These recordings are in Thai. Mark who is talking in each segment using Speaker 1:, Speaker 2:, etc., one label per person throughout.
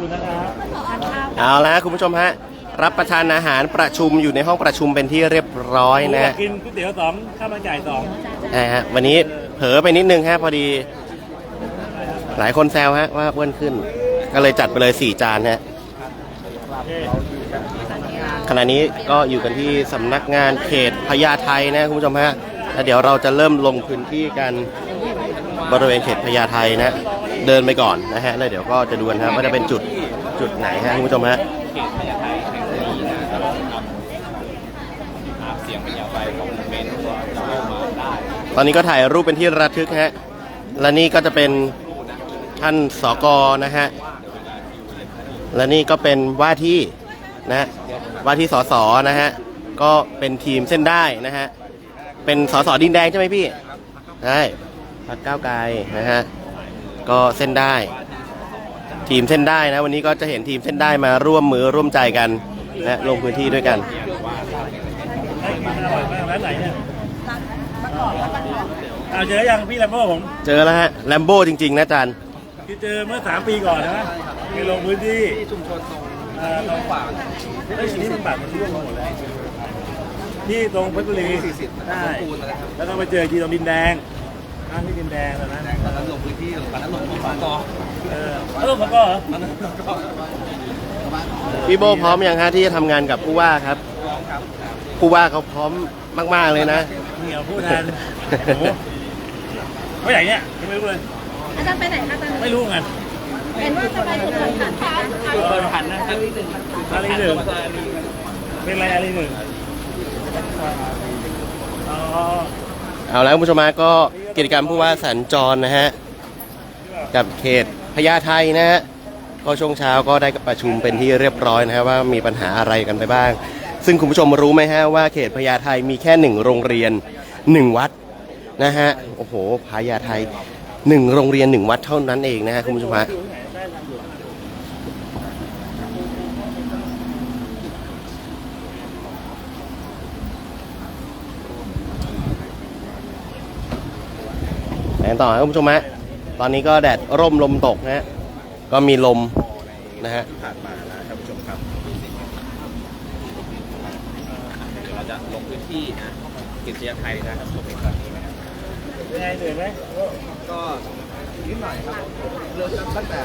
Speaker 1: คุณนะครับ
Speaker 2: เอาละคุณผู้ชมฮะ รับประทานอาหารประชุมอยู่ในห้องประชุมเป็นที่เรียบร้อยนะ
Speaker 1: อยา
Speaker 2: ฮะ
Speaker 1: กกินก๋วยเตี๋ยวสองข้าวมันไก่สอง
Speaker 2: นะฮะวันนี้เผลอไปนิดนึงฮะพอดี หลายคนแซวฮะว่าอ้วนขึ้น ก็เลยจัดไปเลย4จานฮะ
Speaker 1: โอเค
Speaker 2: ขณะนี้ก็อยู่กันที่สำนักงานเขตพญาไทนะคุณผู้ชมฮะแล้วเดี๋ยวเราจะเริ่มลงพื้นที่กันบริเวณเขตพญาไทนะ เดินไปก่อนนะฮะแล้วเดี๋ยวก็จะดูกันครับว่าจะเป็นจุดจุดไหนฮะคุณผู้ชมฮะ
Speaker 3: เสียงเป็นยาไปของเมนตัวจะเข้ามาได้
Speaker 2: ตอนนี้ก็ถ่ายรูปเป็นที่ระทึกฮะและนี่ก็จะเป็นท่านสกนะฮะและนี่ก็เป็นว่าที่นะฮะว่าที่สสนะฮะก็เป็นทีมเส้นได้นะฮะเป็นสสดินแดงใช่ไหมพี่ใช่พักก้าวไกลนะฮะ ก็เส้นได้ ทีมเส้นได้นะ วันนี้ก็จะเห็นทีมเส้นได้มาร่วมมือร่วมใจกันนะลงพื้นที่ด้วยกัน
Speaker 1: ให้กินอร่อยมากร้านไหนเนี่ยเอาเจอยังพี่แลมโบ้ผม
Speaker 2: เจอแล้วฮะแลมโบ้จริง ๆ นะอาจัน
Speaker 1: ที่เจอเมื่อสามปีก่อนนะไปลงพื้นที่
Speaker 3: ที่ชุมชนตรง
Speaker 1: เอ่อตรงฝากไอ้ยทีนี้มันบาดมันร่วงมาหมดเลยที่ตรงเพชรบุรี
Speaker 3: สี่สิบ
Speaker 1: ใช่
Speaker 3: ปูนนะครับ
Speaker 1: แล้วก็ไปเจอที่ตรงดินแดงร้านที่ดินแดงตอนนั้น
Speaker 3: ตอนนั้นลงพื้นที่ ตอนนั้นลงขออ
Speaker 1: เออแล้วลงมก็เหรอ
Speaker 3: อนนั้นก็
Speaker 2: พี่โบพร้อมยังฮะที่จะทำงานกับผู้ว่าครับ
Speaker 3: ร้องครับ
Speaker 2: ผู้ว่าเขาพร้อมมาก ๆ เลยนะ
Speaker 1: เหนียวพูดแทนโอ้โหไม่อย่างเงี้ยไม่รู้เลย
Speaker 4: อาจารย์ไปไหนคะอาจารย์
Speaker 1: ไม่รู้ไง
Speaker 4: เห็นว่าจะไปสุพรรณค่ะ
Speaker 1: เปิดหันนะครับอารีหนึ่งเป็นอะไรอารีหนึ่งอ๋อ
Speaker 2: เอาแล้วคุณผู้ชมฮะก็กิจกรรมผู้ว่าสัญจรนะฮะ กับเขตพญาไทนะฮะก็ช่วงเช้าก็ได้ประชุมเป็นที่เรียบร้อยนะฮะว่ามีปัญหาอะไรกันไปบ้าง ซึ่งคุณผู้ชมรู้ไหมฮะว่าเขตพญาไทมีแค่หนึ่งโรงเรียนหนึ่งวัดนะฮะโอ้โหพญาไทหนึ่งโรงเรียนหนึ่งวัดเท่านั้นเองนะฮะคุณผู้ชมฮะแอนต่อครับคุณผู้ชมฮะ ตอนนี้ก็แดดร่มลมตกนะฮะ ก็มีลมนะฮะ
Speaker 3: ผ่านมานะท่านผู้ชมครับเดี๋ยวเราจะลงพื้นที่นะกิจยาไทยนะครับลงในครั้งนี้นะครับ
Speaker 1: เป็นไงเหนื่อยไหม
Speaker 3: ก็นิดหน่อยครับเริ่มตั้งแต่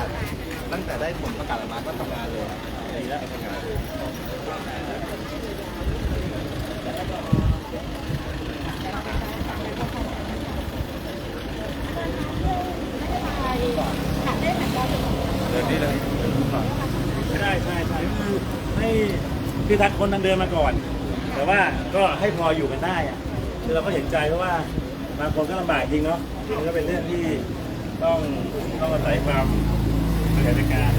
Speaker 3: ตั้งแต่ได้ผลประกาศออกมาก็ทำงานเลย
Speaker 1: ดีแล้ว
Speaker 3: ทำงานเลย เดินนี่เลย
Speaker 1: ใช่ใช่ใช่คือให้ คือทักคนทางเดินมาก่อน แต่ว่าก็ให้พออยู่กันได้อะคือเราก็เห็นใจเพราะว่าบางคนก็ลำบากจริงเนาะมันก็เป็นเรื่องที่ต้องต้องอาศัยความบริหารจัดการ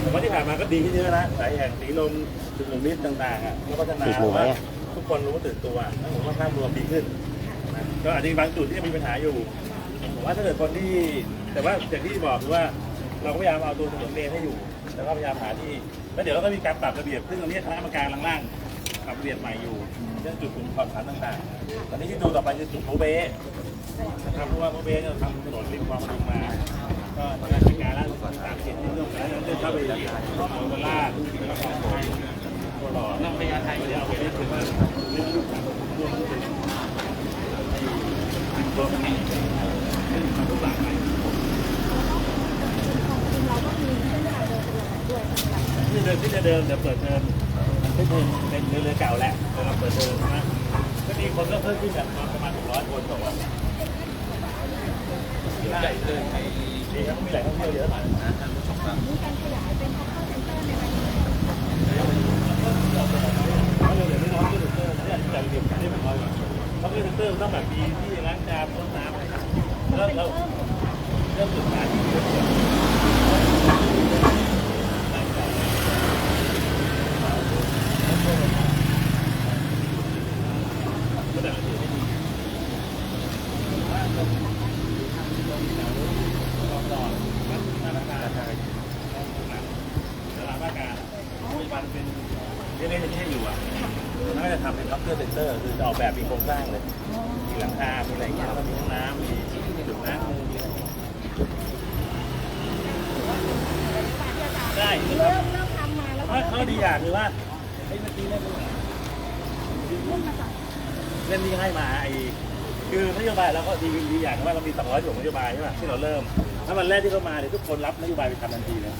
Speaker 1: แต่ว่าที่ผ่านมาก็ดีขึ้นเยอะนะสายแห่งสีลมสุขุมวิทต่างๆอะก็พัฒนา
Speaker 2: ติดหมู่ไหม
Speaker 1: ว่า
Speaker 2: อะ
Speaker 1: ทุกคนรู้ตื่นตัวแล้วผมว่าภาพรวมดีขึ้นนะก็อาจจะมีบางจุดที่ยังมีปัญหาอยู่ผมว่าถ้าเกิดคนที่แต่ว่าอย่างที่บอกคือว่าเราก็พยายามเอาตัวถนนเลนให้อยู่ แต่ก็พยายามหาที่แล้วเดี๋ยวเราก็มีการปรับระเบียบซึ่งตรงนี้คณะกรรมการล่างๆปรับระเบียบใหม่อยู่เรื่องจุดกลุ่มความสันต่างๆตอนนี้ที่ดูต่อไปคือจุดโมเบนะครับเพราะว่าโมเบสเนี่ยทำถนนริมคลองลงมา ก็ทำงานจัดการแล้วสามเขตที่เรื่องการเรื่องเข้าไปที่โมเบล่าแล้วก็ของไทยตัวหล่อนั่งพยาไทยเดี๋ยวเอาไปเรื่องถึงว่าเรื่องลูกานรวมถึงตัวมันนี่เรื่องความทุกข์หลากห ลายที่เดิมที่จะเดิมเดี๋ยวเปิดเทอมที่เดิมเป็นเรือเก่าแหละแต่เราเปิดเทอมนะก็มีคนก็เพิ่มขึ้นจากประมาณ600คนต่อวันใหญ่เลยดีครับมีแหล่งท่องเที่ยวเยอะมากนะท่านผู้ชมครับเขาเดี๋ยวนี้น้องที่เซ็นเตอร์เนี่ยจัดเรียบเรียบร้อยเขาที่เซ็นเตอร์ต้องแบบมีที่ล้างจานต้นน้ำแล้วเราเริ่มศึกษาที่เยอะ ตลาดว่าการปัจจุบันเป็นเรียกๆที่อยู่อะมันก็จะทำเป็นล็อกเกอร์เซ็นเตอร์ คือจะออกแบบมีโครงสร้างเลย มีหลังคา มีอะไรอย่างเงี้ยแล้วก็มีห้องน้ำ มีจุดน้ำมีอะไรได้ ได้
Speaker 4: เริ่มเริ่มทำมาแล้ว
Speaker 1: ถ้าเขาดีอย่างคือว่าไอ้เมื่อกี้เล่นเล่นที่ให้มาไอ้คือนโยบายเราก็ดีดีอย่างว่าเรามี200กว่นโยบายใช่ป่ะที่เราเริ่ม ถ้าวันแรกที่เขามาเนี่ยทุกคนรับนโยบายไปทำทันทีเลย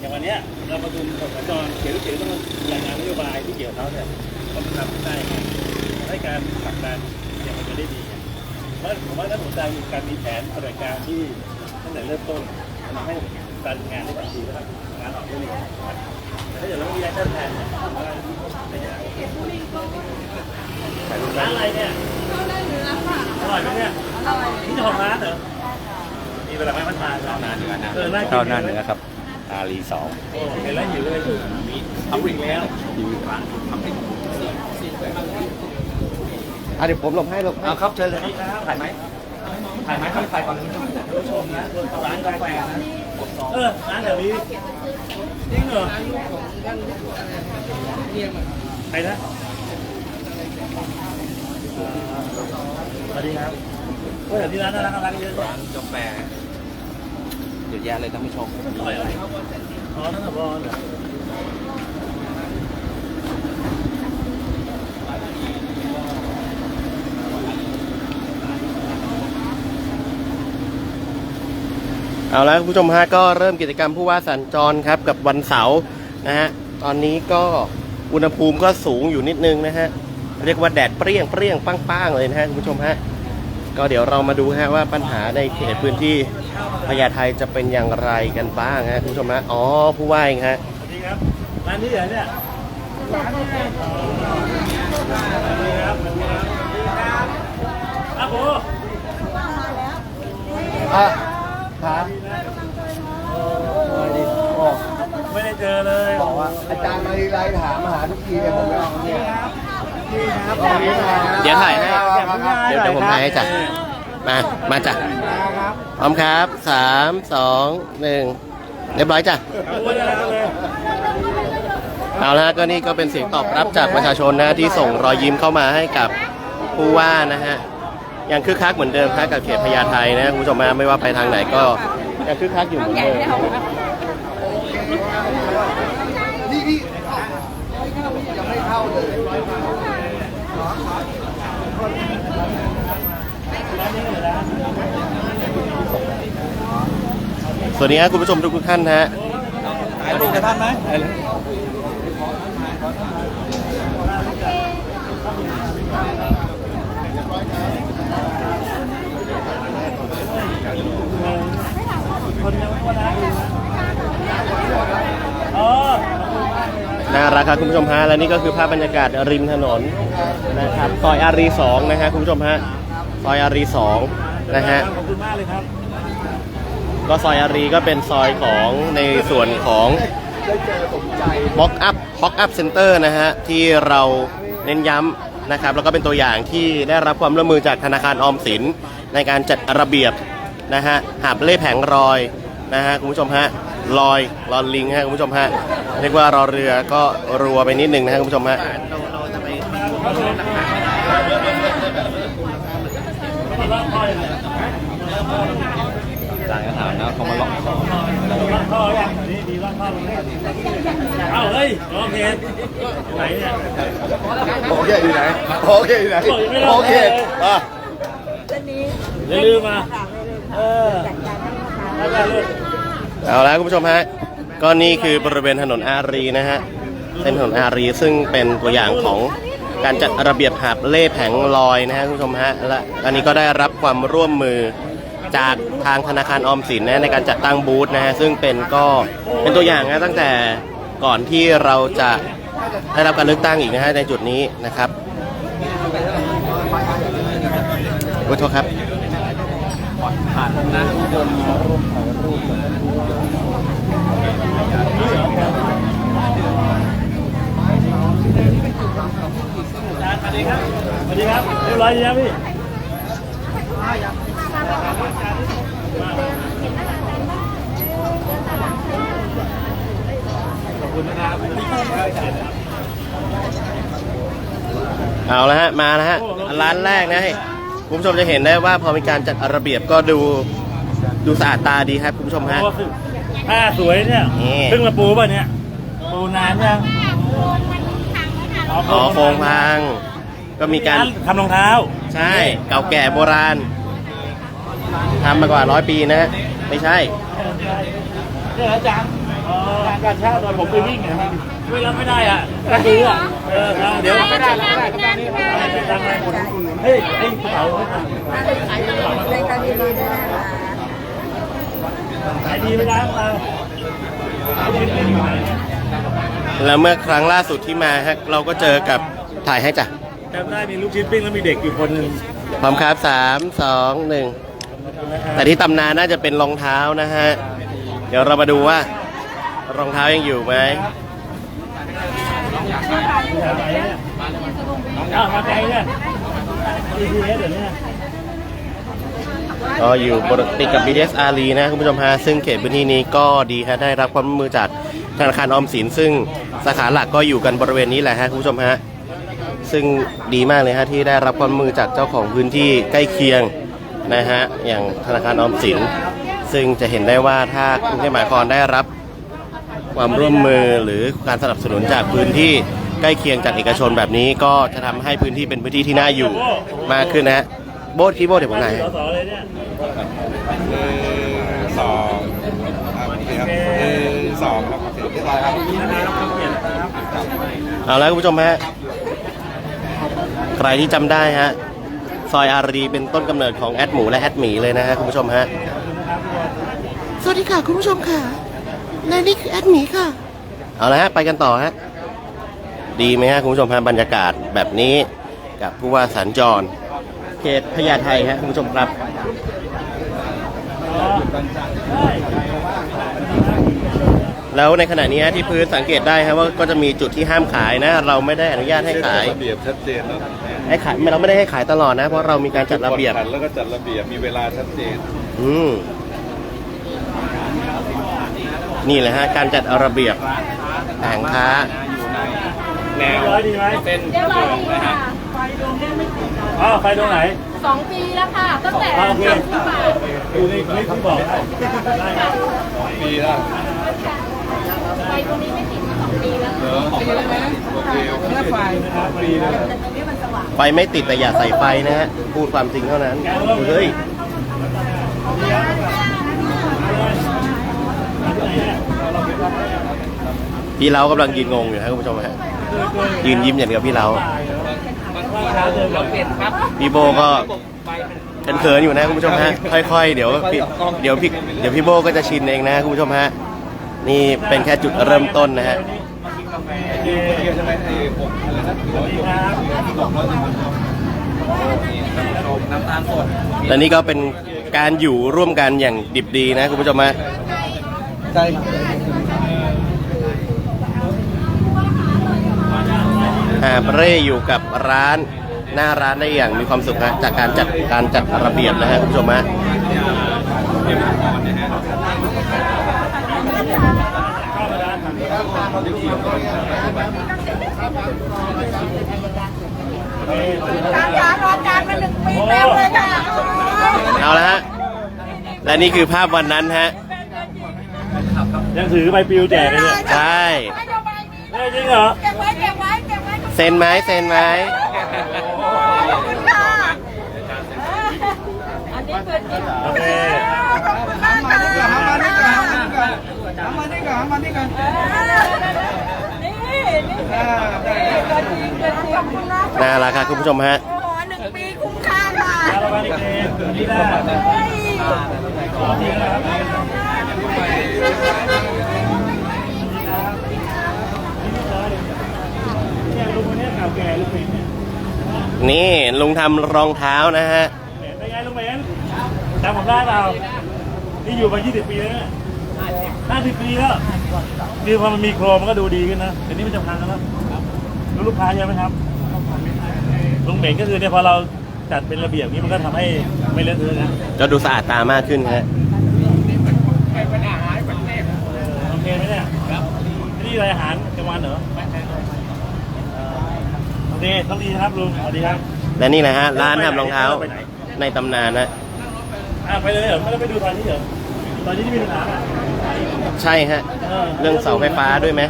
Speaker 1: อย่างวันเนี้ยเราประชุมกับสัญจรเขียนเขียนต้องรายงานนโยบายที่เกี่ยวเขาเนี่ยว่ามันทำได้ไงให้การผลักดันเนี่ยมันจะได้ดีไงเพราะผมว่าถ้าผมจมีการมีแผนปฏิบัติการที่ตั้งแต่เริ่มต้นมันทำให้การงานได้ทันทีแล้ว งานออกได้เร็วแต่ถ้าเกิดเราไม่มีแอคชั่นแผนเนี่ยผมว่าไม่ยากร้านอะไรเนี่ยอร่อยไหมเนี่ยนี่เจ้าของร้านเหรอมีเวลาไหมมันมาข้าวหน้าเนื้อนะเออน่ากิน
Speaker 5: ข้าวหน้าเนื้อครับอารีสอง
Speaker 1: โอ้เห็นแล้วหิวเลยมีทำอีกแล้ว
Speaker 2: อะเดี๋ยวผมหลบให้หลบให้
Speaker 3: เอาครับเชิญเลย
Speaker 1: นี่ครับ
Speaker 3: ถ่ายไหมถ่ายไหมครับถ่ายก่อน
Speaker 1: ผู้ชมนะร้านกาแฟนะเออร้านแถวนี้ จริงเหรอใครนะสวัสดีครับเออแถวนี้ร้านน่ารักน่ารักเยอะเลย
Speaker 3: กาแฟเยอะแยะเลยท่านผู้ชม
Speaker 1: อร่อยอะไรอ๋อนั่นน่ะบอลเหรอ
Speaker 2: เอาละคุณผู้ชมฮะก็เริ่มกิจกรรมผู้ว่าสัญจรครับกับวันเสาร์นะฮะตอนนี้ก็อุณหภูมิก็สูงอยู่นิดนึงนะฮะเรียกว่าแดดเปรี้ยงเปรี้ยงป้างๆเลยนะฮะคุณผู้ชมฮะก็เดี๋ยวเรามาดูฮะว่าปัญหาในเขตพื้นที่พญาไทจะเป็นอย่างไรกันบ้างฮะคุณผู้ชมฮะอ๋อผู้ว่าเองฮะ
Speaker 1: สวัสดีครับร้านนี้เหรอเนี่ยร้านนี้ครับสวัสดีครับสวัสดีครับอาโบ
Speaker 3: อะ ครับ
Speaker 1: ไม่ได้เจอเลย
Speaker 3: บอกว่าอาจารย์มาทีไรถามมาหาทุกทีเลยผมก็เอาเนี่ย
Speaker 1: ครับ
Speaker 2: เดี๋ยวถ่ายให้เดี๋ยวเดี๋ยวผมถ่ายให้จ้ะมา มาจ้ะพร้อมครับสามสองหนึ่งเรียบร้อยจ้ะ
Speaker 1: เอาไว้แล้วเลย
Speaker 2: เอาละก็นี่ก็เป็นเสียงตอบรับจากประชาชนนะที่ส่งรอยยิ้มเข้ามาให้กับผู้ว่านะฮะ ยังคึกคักเหมือนเดิมครับกับเขตพญาไทนะคุณผู้ชมฮะไม่ว่าไปทางไหนก็ยังคึกคักอยู่เหมือนเดิม
Speaker 3: นี่นี่ยังไม่เข้าเลย
Speaker 2: สวัสดีครับคุณผู้ชมทุกท่านนะฮะ
Speaker 3: ถ่ายรูปกับท่านไหม
Speaker 1: คนยังไม่ว่านะอ๋อ
Speaker 2: น่า รักครับคุณผู้ชมฮะและนี่ก็คือภาพบรรยากาศริมถนนนะครับซอยอารีสองนะฮะคุณผู้ชมฮะซอยอารีสองนะฮะ
Speaker 1: ขอบคุณมากเลยครับ
Speaker 2: ก็ซอยอารีก็เป็นซอยของในส่วนของ
Speaker 3: ได้เจอสมใจ
Speaker 2: บ็อกอัพบ็อกอัพเซ็นเตอร์นะฮะที่เราเน้นย้ำนะครับแล้วก็เป็นตัวอย่างที่ได้รับความร่วมมือจากธนาคารออมสินในการจัดระเบียบนะฮะหาบเล่แผงรอยนะฮะคุณผู้ชมฮะ ลอยลอนลิงฮะคุณผู้ชมฮะเรียกว่ารอเรือก็รัวไปนิดนึงนะฮะคุณผู้ชมฮะ
Speaker 5: จานก็ถามนะเขามาล็อกคอ
Speaker 1: ร่างท่อยังนี่มีร่างท่อไหมเอ้าเฮ้ยโอเคไหนเนี่ย
Speaker 3: โอเคอยู่ไหนโอเคอยู่ไหนโอเคอะ
Speaker 1: อย่าลืมมาเออแล้วก็ลูก
Speaker 2: เอาละคุณผู้ชมฮะก็นี่คือบริเวณถนนอารีนะฮะเป็นถนนอารีซึ่งเป็นตัวอย่างของการจัดระเบียบหาบเล่แผงลอยนะฮะคุณผู้ชมฮะและอันนี้ก็ได้รับความร่วมมือจากทางธนาคารออมสินนะในการจัดตั้งบูธนะฮะซึ่งเป็นก็เป็นตัวอย่างนะตั้งแต่ก่อนที่เราจะได้รับการเลือกตั้งอีกนะฮะในจุดนี้นะครับขอโทษครับ
Speaker 1: สวัสดีครับ สวัสดีครับ เรียบร้อยดีนะพี่ขอบคุณนะครับ
Speaker 2: เอาละฮะ มาแล้วฮะ ร้านแรกนะให้คุณผู้ชมจะเห็นได้ว่าพอมีการจัดระเบียบก็ดู ดูสะอาดตาดีครับคุณผู้ชมฮะ
Speaker 1: ก็คือผ้าสวยเนี่ย
Speaker 2: นี่
Speaker 1: เพิ่งมาปูป่ะเนี่ย ปูนานยัง
Speaker 2: อ๋อโครงพัง ก็มีการ
Speaker 1: ทำรองเท้า
Speaker 2: ใช่ เก่าแก่โบราณทำมากว่าร้อยปีนะฮะไม่ใช่
Speaker 1: เนี่ยอาจารย์การการเช่าตอนผมไปวิ่งเนี่ยวิ่งแล้วไม่ได้อะก็คืออะเออเอาเดี๋ยวไม่ได้ไม่ได้ไม่ได้ไม่ได้เฮ้ยไอ้กระเป๋าขายดีไหมนะเรา ขายดีไหมอยู่ไหน
Speaker 2: แล้วเมื่อครั้งล่าสุดที่มาฮะเราก็เจอกับถ่ายให้จ้ะ
Speaker 1: จำได้มีลูกชิ้นปิ้งแล้วมีเด็กอยู่คนหนึ่ง
Speaker 2: พร้อมครับสามสองหนึ่งแต่ที่ตำนานน่าจะเป็นรองเท้านะฮะ เดี๋ยวเรามาดูว่ารองเท้ายังอยู่ไหม
Speaker 1: อ้าวมาไกลเนี่ย GPS เดี๋ยวนี้
Speaker 2: ก็อยู่บติดกับ BDS อารีนะคุณผู้ชมฮะซึ่งเขตพื้นที่นี้ก็ดีฮะได้รับความร่วมมือจากธนาคารออมสิน ซึ่งสาขาหลักก็อยู่กันบริเวณนี้แหละฮะคุณผู้ชมฮะซึ่งดีมากเลยฮะที่ได้รับความมือจากเจ้าของพื้นที่ใกล้เคียงนะฮะอย่างธนาคารออมสิน ซึ่งจะเห็นได้ว่าถ้ากรุงเทพมหานครได้รับความร่วมมือหรือการสนับสนุนจากพื้นที่ใกล้เคียงจากเอกชนแบบนี้ก็จะทำให้พื้นที่เป็นพื้นที่ที่น่าอยู่มากขึ้นนะฮะ โบสพี่โบสเดี๋ยวผมไหนอย
Speaker 1: สสเลยเนี่ย
Speaker 3: สองครับโอเคครับหนึ่งสองครับเรียบร้อยครับ
Speaker 1: นะครับเกียรตินะครับ
Speaker 2: เอาแล้วคุณผู้ชมฮะใครที่จำได้ฮะซอยอารีเป็นต้นกำเนิดของแอดหมูและแอดหมีเลยนะฮะคุณผู้ชมฮะสวัสดีค่ะ คุณผู้ชมค่ะ และนี่คือแอดหมีค่ะ เอาละฮะไปกันต่อฮะดีไหมฮะคุณผู้ชมฮะบรรยากาศแบบนี้กับผู้ว่าสัญจร เขตพญาไทฮะคุณผู้ชมครับแล้วในขณะนี้ฮะที่พื้นสังเกตได้ฮะว่าก็จะมีจุดที่ห้ามขายนะ เราไม่ได้อนุญาตให้ขาย
Speaker 3: ระเบียบชัดเจนแล้ว
Speaker 2: ให้ขายเราไม่ได้ให้ขายตลอดนะ เพราะเรามีการจัดระเบียบ
Speaker 3: กดขันแล้วก็จัดระเบียบมีเวลาชัดเจน
Speaker 2: อืมนี่แหละฮะการจัดระเบียบแผงค้า
Speaker 1: แนวร้อยดีไหม เป็น
Speaker 4: เรียบร้อยดีค่ะ
Speaker 1: อ้าวไฟตรงไหน
Speaker 4: สองปีแล้วค่ะ ตั้งแต่
Speaker 1: อ้าวโอเค
Speaker 4: ทำที่มา
Speaker 1: อยู่ในคลิปที่บอกได้ได้ครับ
Speaker 3: ปีแล้ว
Speaker 4: ไปตรงนี้ไม่ติดมาสองปีแล้ว
Speaker 3: เออของอะไรนะโอเคโอเค
Speaker 1: นะครับปีนะ
Speaker 4: แต่ตรงนี้มันสว่าง
Speaker 2: ไฟไม่ติดแต่อย่าใส่ไฟนะฮะพูดความจริงเท่านั้นเฮ้ยพี่เรากำลังยืนงงอยู่ครับคุณผู้ชมฮะยืนยิ้มอย่างเดียวพี่เราพี่โบก็เขินๆอยู่นะคุณผู้ชมฮะค่อยๆ เดี๋ยวพี่เดี๋ยวพี่เดี๋ยวพี่โบก็จะชินเองนะคุณผู้ชมฮะนี่เป็นแค่จุดเริ่มต้นนะฮะ
Speaker 3: เยอะใช่ไหมไอ้ผมอะไรนะร้อยน้ำตาลสด
Speaker 2: และนี่ก็เป็นการอยู่ร่วมกันอย่างดิบดีนะคุณผู้ชมฮะ
Speaker 3: ใช่
Speaker 2: หาบเร่อยู่กับร้านหน้าร้านได้อย่างมีความสุขฮะจากการจัดการจัดระเบียบนะฮะคุณผู้ชมฮะ
Speaker 4: การย้านรอการมาหนึ่งปีเต็มเลยค่ะ
Speaker 2: เอาละฮะและนี่คือภาพวันนั้นฮะ
Speaker 1: ยังถือใบปลิวแจกเลยเนี่ย
Speaker 2: ใช่
Speaker 1: ได้จริงเหรอ
Speaker 4: เก็บไว้เก็บไว้ เก็บไว้
Speaker 2: เซ็นไหมเซ็นไหม
Speaker 4: ขอบคุณค่ะอันนี้คือจริง
Speaker 1: โอเค
Speaker 4: ขอบคุณมากค่ะ
Speaker 3: มานี่ก่อนมานี่ก่อนมานี่ก่อนมานี่ก่อน
Speaker 4: นี่นี่ตัวจริงตัวจริงขอบคุณมาก
Speaker 2: น่ารักครับคุณผู้ชมฮะ
Speaker 4: โอ้โหหนึ่งปีคุ้มค่าค่ะ
Speaker 1: แล้วเราไปอีกทีนี่ได้
Speaker 4: เฮ้ย
Speaker 1: ขอทีนะครับเนี่ยลุงคนเนี้ยเก่า แก่ลุงเหม็นเนี่ย
Speaker 2: นี่ลุงทำรองเท้านะฮะ
Speaker 1: เหม็นเป็นไงลุงเหม็นจำผมได้เปล่านี่อยู่มา 20 ปีแล้วเนี่ย50 ปีแล้วคือพอมันมีโครงมันก็ดูดีขึ้นนะเดี๋ยวนี้มันจะพังแล้วครับรู้ลูกค้าเยอะไหมครับลุงเหม็นก็คือเนี่ยพอเราจัดเป็นระเบียบนี้มันก็ทำให้ไม่เลอะเทอะนะ
Speaker 2: ก็ดูสะอาดตามากขึ้นฮะ
Speaker 1: โอเคไหมเนี่ยครับนี่อะไรอาหารกลางวันเหรอโอเคต้องดีนะครับลุงสวัสดีครับ
Speaker 2: และนี่แหละฮะร้านทำรองเท้าในตำนานนะ
Speaker 1: อะไปเลยเหรอไม่ได้ไปดูตอนนี้เหรอตอนนี้ที่มีปัญหาอะ
Speaker 2: ใช่ฮะ
Speaker 1: เออ
Speaker 2: เรื่องเสาไฟฟ้าด้วยไหม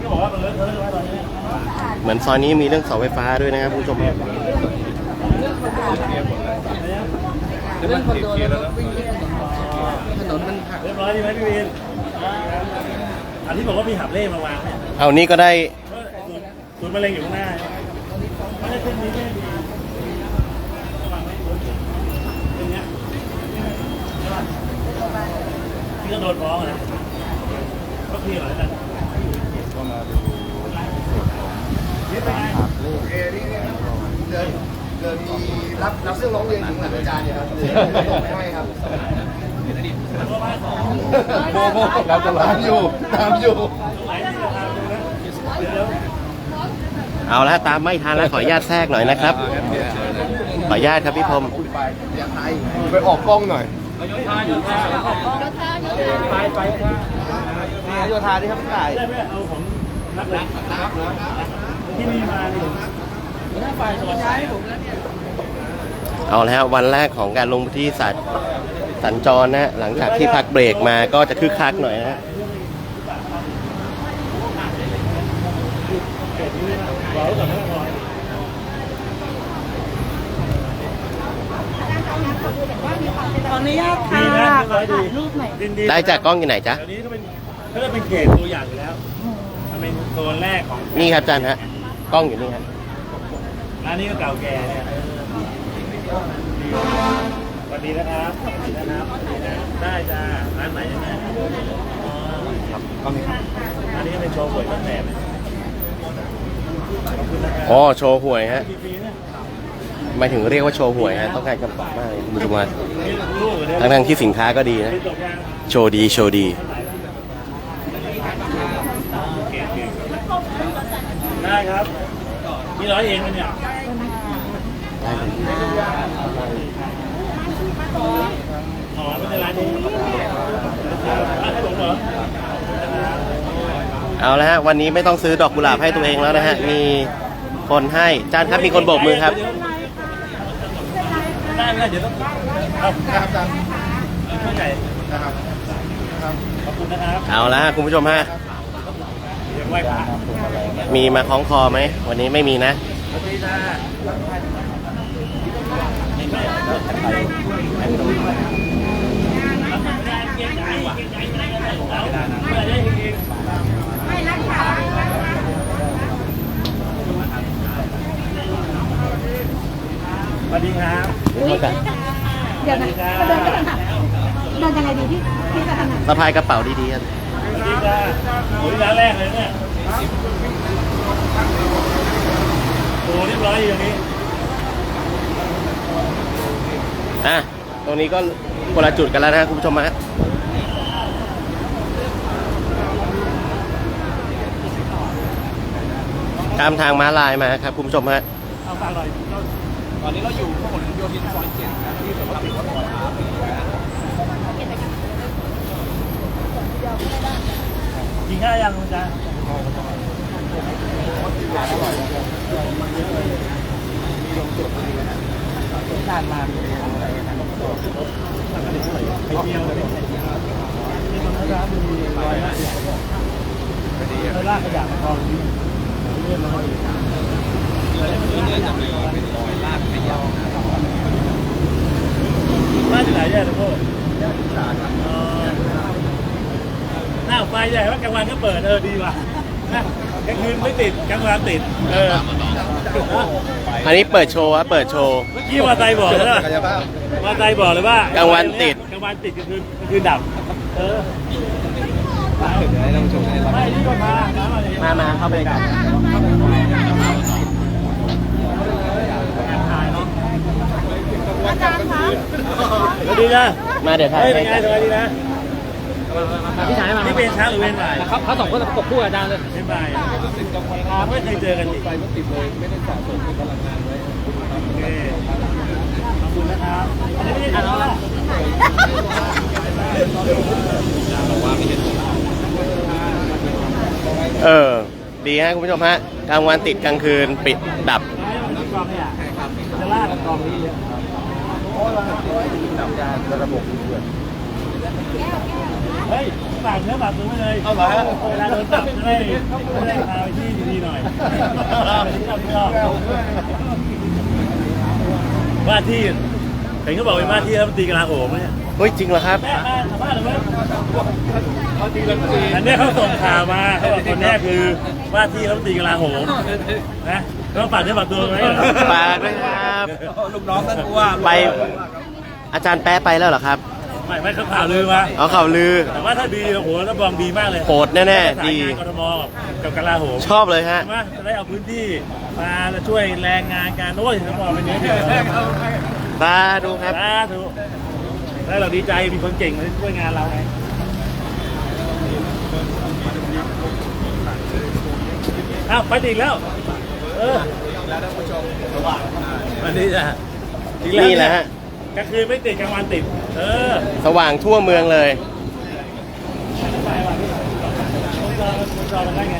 Speaker 1: ที่บอกว่ามันเลอะเทอะใช่ไหมตอนนี้
Speaker 2: เหมือนซอยนี้มีเรื่องเสาไฟฟ้าด้วยนะครับคุณผู้ชมครับ
Speaker 3: เรื่องคอนโดแล้วถนนมันหัก
Speaker 1: เรียบร้อยดีไหมพี่วินอันที่บอกว่ามีหับเล่มาวางเนี่ย
Speaker 2: เอานี่ก็ได้
Speaker 1: เพราะศูนย์ศูนย์มะเร็งอยู่ข้างหน้า ไม่ได้เส้นนี้ไม่มีระวังไม่พ้นตรงเนี้ยใช่ปะที่ก็โดนฟ้องอะนะก็พีเหรอนั่น
Speaker 3: ก็มาดู
Speaker 1: นี่เป็นไง
Speaker 3: โอเนี่เดินเดินมีรับรับเรื่องร้องเรียนถึงหลังอาจารย์เนี่ยครับส่งไปให้ครับโมโมเราจะร้านอยู่ตามอยู่
Speaker 1: ตรงไหนที่จะทำดูนะเดี๋ยว
Speaker 2: เอาละตามไม่ทันแล้วขออนุญาตแทรกหน่อยนะครับ ขออนุญาตครับพี่พรหม
Speaker 3: ไปอยากไทยไปออกกล้องหน่อยนี่โยธาที่ครับพี่ไก่
Speaker 1: ได้ไหมเอาของนักเลยที่มีมาดิหน้าไฟสวัสดิ์
Speaker 2: เอาแล้ววันแรกของการลงพื้นที่สัตว์สัญจรนะฮะหลังจากที่พักเบรกมาก็จะคึกคักหน่อยนะฮะ
Speaker 1: บอกไว้ก่อนนะพอ
Speaker 4: ขออนุญาตค่ะ
Speaker 1: ดีนะ
Speaker 4: ขอถ่ายรูปหน่อย
Speaker 1: ดินดี
Speaker 2: ได้จากกล้องอยู่ไหนจ๊ะ
Speaker 1: เดี๋ยวนี้ก็เป็นก็จะเป็นเกรดตัวอย่างอยู่แล้วมันเป็นตัวแรกของ
Speaker 2: นี่ครับอาจารย์ฮะกล้องอยู่นี่ครับ
Speaker 1: ร้านนี้ก็เก่าแก่เนี่ยเออดีสวัสดีนะครับสวัสดีนะครับสวัสดีนะได้จ้าร้านไหนยังไงอ๋อ
Speaker 5: ครับก็มีครับ
Speaker 1: อันนี้ก็เป็นโชว์หวยต้นแบบนะข อบคุณนะครับ
Speaker 2: อ๋อโชว์หวยฮะ
Speaker 1: กี่ปีเนี่ย
Speaker 2: หมายถึงเรียกว่าโชว์หวยฮะต้องการคำตอบมากเลยคุณผู้ชมฮะ
Speaker 1: นี่ลูกเหรอเนี่ย
Speaker 2: ทั้งทั้งๆที่สินค้าก็ดีนะ
Speaker 1: เป็นตกยาง
Speaker 2: โชว์ดีโชว์ดี
Speaker 1: เก่งเก่งได้ครับมีร้อยเองมันเนี่ยอ๋อไม่ใช่ร้านนี้ร้านให้ผมเหรอ
Speaker 2: เอาละฮะวันนี้ไม่ต้องซื้อดอกกุหลาบให้ตัวเองแล้วนะฮะมีคนให้จารย์ครับมีคนโบกมือครับ
Speaker 1: ได้ไม่ได้เดี๋ยวต้องเอา
Speaker 3: ครับจารย์
Speaker 1: ช่วยใหญ่
Speaker 3: นะครับ
Speaker 1: ขอบคุณนะครับ
Speaker 2: เอาละฮะคุณผู้ชมฮะมีมาคล้องคอไหมวันนี้ไม่มีนะ
Speaker 1: สวั สดีจ้าสวัสดีครับ
Speaker 4: เดี๋ยวนะจะเดินไปทางไหนเดินยังไงดีพี่พี่จะทางไหน
Speaker 2: สะพายกระเป๋าดีๆครับ
Speaker 1: สวัสดีจ้าโอ้ยร้านแรกเลยเนี่ยโอ้เรียบร้อยอยู่ตรงนี้
Speaker 2: อะ ตรงนี้ก็คนละจุดกันแล้วนะฮะคุณผู้ชมฮะ ตามทางม้าลายมาครับคุณผู้ชมฮะ
Speaker 1: เอาฝากหน่อย
Speaker 5: ตอนนี้เราอยู่พหลโยธินซอยเจ็ดนะที่สำหรับติดวัดหออาร์ต
Speaker 1: กินข้าวยังคุณจ้าไปเที่ยวเลยนี่มันร้านมีร้อยห้าสิบแล้วลากขยะมากอง นี้เรื่องมันก็ดี
Speaker 5: เนี่ยจะมีเป็นรอยลากขยะ
Speaker 1: บ้านอยู่ไหนเนี่ยทุกคนหน้าไฟใหญ่ว่ากลางวันก็เปิดเออดีว่ะนะกลางคืนไม่ติดกลางวันติด เออ
Speaker 2: อันนี้เปิดโชว์ฮะเปิดโชว์
Speaker 1: เมื่อกี้วาไตบอกแล้ว
Speaker 3: กายภาพ
Speaker 1: วาไตบอกเลยว่าก
Speaker 2: ลางวันติด
Speaker 1: กลางวันติดกลางคืนกลางคืนดับ เออ
Speaker 5: เดี๋ยวให้ท่านผู้ชมได้รับ
Speaker 1: ไม่นี่ก็มา
Speaker 2: มาเข้าไปกัน
Speaker 4: อาจารย์คะ
Speaker 1: สวัสดีนะ
Speaker 2: มาเดี๋ยวถ่าย
Speaker 1: เฮ้ยเป็นไงสวัสดีนะ
Speaker 5: พี่ชายมา
Speaker 1: นี่เป็นช้าหรือเป็นบ่าย
Speaker 5: ครับเขาสองคนประกบคู่อาจารย์เลย
Speaker 1: เป็นบ่ายไม่เคยเจอกันอีก
Speaker 5: ไฟมันติดเลยไม่ได้สะสมเป็นพลังงานไว้
Speaker 1: โอเคขอบคุณนะครับอันนี้ไม่ได้ทำแล้ว
Speaker 2: เออ ดีฮะคุณผู้ชมฮะกลางวันติดกลางคืนปิดดับ
Speaker 1: กองเนี่ยจะลากกองนี้เยอะ
Speaker 3: ดับยาระบบเพื่อน
Speaker 1: เฮ้ยไปฝากเนื้อฝากตัวไว้เลยเวลาโดนจับจะได้จะได้พาไปที่ดีๆหน่อยที่ชอบที่ชอบว่าที่ เห็นเขาบอกเป็นว่าที่รัฐมนตรีกลาโหมเนี่ย
Speaker 2: เฮ้ยจริงเหรอครับ
Speaker 1: แม่มาสัมภาษณ์หน่อยไหมอันเนี้ยเขาส่งข่าวมาเขาบอกคนเนี้ยคือว่าที่รัฐมนตรีกลาโหมนะต้องฝากเนื้อฝากตัวไว้
Speaker 2: ฝากด้วยครับ
Speaker 5: ลูกน้องท่านผู้ว่า
Speaker 2: ไปอาจารย์แป๊ะไปแล้วเหรอครับ
Speaker 1: ไม่ไม่เขาข่าวลือมา
Speaker 2: เอาข่าวลือ
Speaker 1: แต่ว่าถ้าดีโอ้โหรับรองดีมากเลย
Speaker 2: โหดแน่ๆ
Speaker 1: ประสาน
Speaker 2: ดี
Speaker 1: งานกทมกับกลาโหม
Speaker 2: ชอบเลยฮะ
Speaker 1: ใช่ไหมจะได้เอาพื้นที่มาช่วยแรงงานการโอ้ยทั้งหมดเป็นอย่าง นี้
Speaker 2: ตาดูครับ
Speaker 1: สาธุแล้วเราดีใจมีคนเก่งมาช่วยงานเราไงอ้าวไปอีกแล้ว เออวันนี้จะอีกว
Speaker 2: นี่แหละฮะ
Speaker 1: กลางคืนไม่ติดกลางวันติด เออ
Speaker 2: สว่างทั่วเมืองเลย
Speaker 1: ไปว่ะพี่จอจอมันได้ไง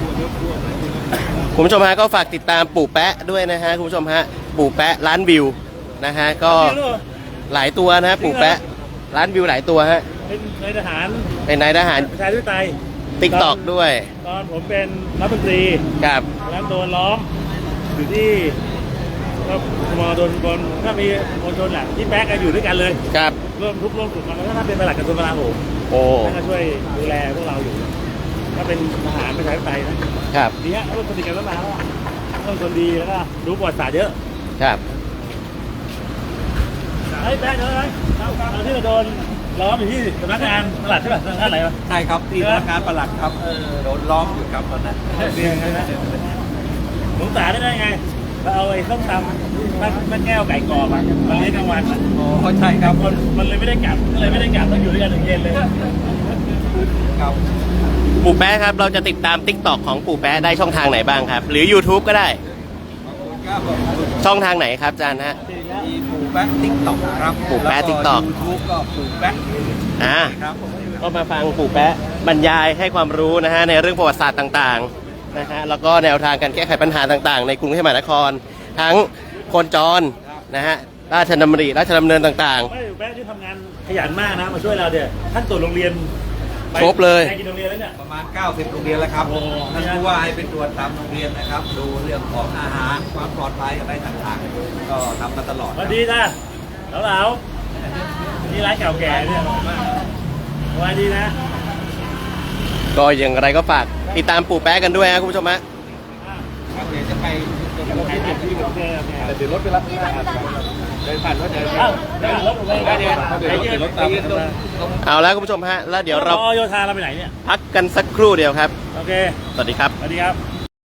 Speaker 2: คุณผู้ชมฮะก็ฝากติดตามปู่แปะด้วยนะฮะคุณผู้ชมฮะ ปู่แปะล้านวิว นะฮะก็หลายตัวนะฮะปู่แปะล้านวิวหลายตัวฮะ
Speaker 1: เป็นนายทหาร
Speaker 2: เป็นนายทหาร
Speaker 1: ประชาธิปไตย
Speaker 2: ติ๊กตอกด้วย
Speaker 1: ตอนผมเป็นรัฐมนตรี
Speaker 2: กับ
Speaker 1: แล้วโดนล้อมอยู่ที่ก็มอโดนบนถ้ามีมวลชนแหละที่แป๊กกันอยู่ด้วยกันเลย
Speaker 2: กับ
Speaker 1: ร่วมทุกข์ร่วมสุขกันแล้วถ้าเป็นประหลัดกระทรวงกลาโหม
Speaker 2: โอ้
Speaker 1: ท่านก็ช่วยดูแลพวกเราอยู่ถ้าเป็นทหารประชาธิปไตยนะครับดีฮะร่วมสนิทกันตั้งนานแล้วอะร่วมคนดีแล้วก็รู้ประวัติศาสตร์เยอะ
Speaker 2: ครับ
Speaker 1: ไอ้ยแป๊กเลยเราที่เราโดนล้อมอยู่ที่สำนักงานประหลัดใช่ป่ะสำนักงานอะไรวะ
Speaker 5: ใช่ครับที่พนักงานประหลัดครับเออ โดนล้อมอยู่ครับตอนนั้น
Speaker 1: เรียนไงนะสงสารได้ไงเราเอาไอ้ส้มตำมันมันแก้วไก่กรอบอะมันเลี้ยงกลางวันอะ
Speaker 5: อ๋อใช่ครับ
Speaker 1: คนมันเลยไม่ได้กลับก็เลยไม่ได้กลับต้องอยู่ด้วยกันถึงเย็นเลย
Speaker 5: ครับ
Speaker 2: ปู่แปะครับ เราจะติดตามติ๊กตอกของปู่แปะได้ช่องทางไหนบ้างครับ หรือ YouTube ก็ได้
Speaker 5: ครับผม
Speaker 2: ช่องทางไหนครับอาจารย์ฮะ
Speaker 5: มีปูแบ็กติ๊กต็อกครับ
Speaker 2: ปู่แป๊ะ TikTok
Speaker 5: ยูทูบก็ปูแบ็ก
Speaker 2: อ่า
Speaker 5: ครับ
Speaker 2: ก็มาฟังปู่แปะบรรยายให้ความรู้นะฮะในเรื่องประวัติศาสตร์ต่างๆนะฮะแล้วก็แนวทางการแก้ไขปัญหาต่างๆ ในกรุงเทพมหานคร ทั้งคนจรนะฮะราชดำริราชดำเนินต่าง
Speaker 1: ไม่แป๊ะที่ทำงานขยันมากนะ มาช่วยเราเดี๋ยท่านตรวจโรงเรียนไป
Speaker 2: ครบเลย
Speaker 1: ไปกี่โรงเรียนแล้วเนี่ย
Speaker 5: ประมาณ 90 โรงเรียนแล้วครับ
Speaker 1: โอ้
Speaker 5: ท่านผู้ว่าให้เป็นตรวจตามโรงเรียนนะครับ ดูเรื่องของอาหารความปลอดภัยอะไรต่างๆ ก็ทำมาตลอด
Speaker 1: สวัสดีนะเหลาเหลานี่ร้านเก่าแก่เนี่ยสวัสดีนะ
Speaker 2: ๆก็อย่างไรก็ฝากติดตามปู่แปะกันด้วยฮะคุณผู้ชมฮะ
Speaker 5: ครับเดี๋ยวจะไป
Speaker 1: ใครติดที่โอเคโอเค
Speaker 5: เดี๋ยวรถไปรับที่หน้าครับ เดินผ่านก็เดิน
Speaker 1: เอ้าเดี๋ยวรถผมไป
Speaker 5: ได้เดี๋ยว
Speaker 1: ไป
Speaker 5: เดี๋ยว
Speaker 1: ยืน
Speaker 5: รถตามตรงตรง
Speaker 2: เอาแล้วคุณผู้ชมฮะ แล้วเดี๋ยวเรา
Speaker 1: รอโยธาเราไปไหนเนี่ย
Speaker 2: พักกันสักครู่เดียวครับ
Speaker 1: โอเค
Speaker 2: สวัสดีครับ
Speaker 1: สวัสดีครับ